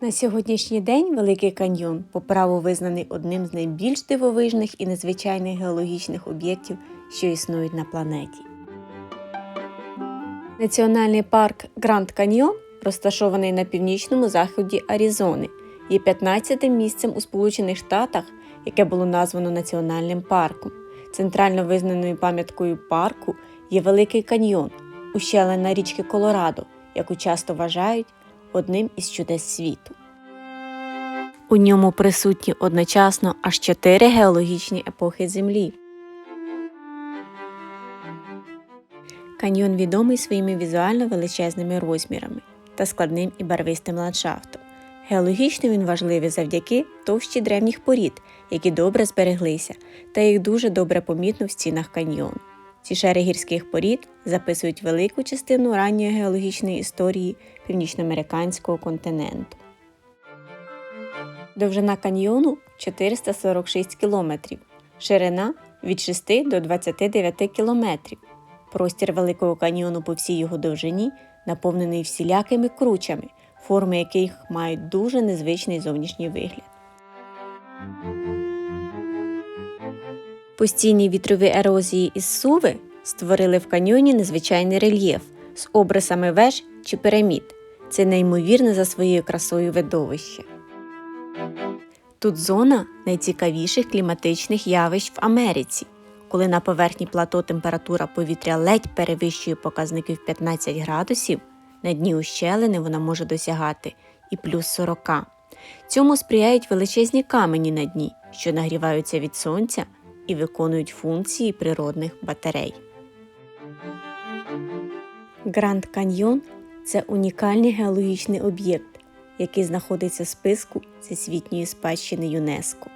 На сьогоднішній день Великий каньйон по праву визнаний одним з найбільш дивовижних і незвичайних геологічних об'єктів, що існують на планеті. Національний парк Гранд Каньйон, розташований на північному заході Аризони, є 15-тим місцем у Сполучених Штатах, яке було названо національним парком. Центрально визнаною пам'яткою парку є Великий каньйон, ущелина річки Колорадо, яку часто вважають одним із чудес світу. У ньому присутні одночасно аж чотири геологічні епохи Землі. Каньйон відомий своїми візуально величезними розмірами та складним і барвистим ландшафтом. Геологічно він важливий завдяки товщі древніх порід, які добре збереглися, та їх дуже добре помітно в стінах каньйону. Ці шари гірських порід записують велику частину ранньої геологічної історії північноамериканського континенту. Довжина каньйону 446 кілометрів, ширина від 6 до 29 кілометрів. Простір Великого каньйону по всій його довжині наповнений всілякими кручами, форми яких мають дуже незвичний зовнішній вигляд. Постійні вітрові ерозії із суви створили в каньйоні незвичайний рельєф з обрисами веж чи пірамід. Це неймовірне за своєю красою видовище. Тут зона найцікавіших кліматичних явищ в Америці, коли на поверхні плато температура повітря ледь перевищує показників 15 градусів, на дні ущелини вона може досягати і плюс 40. Цьому сприяють величезні камені на дні, що нагріваються від сонця і виконують функції природних батарей. Гранд Каньйон це унікальний геологічний об'єкт, який знаходиться в списку Всесвітньої спадщини ЮНЕСКО.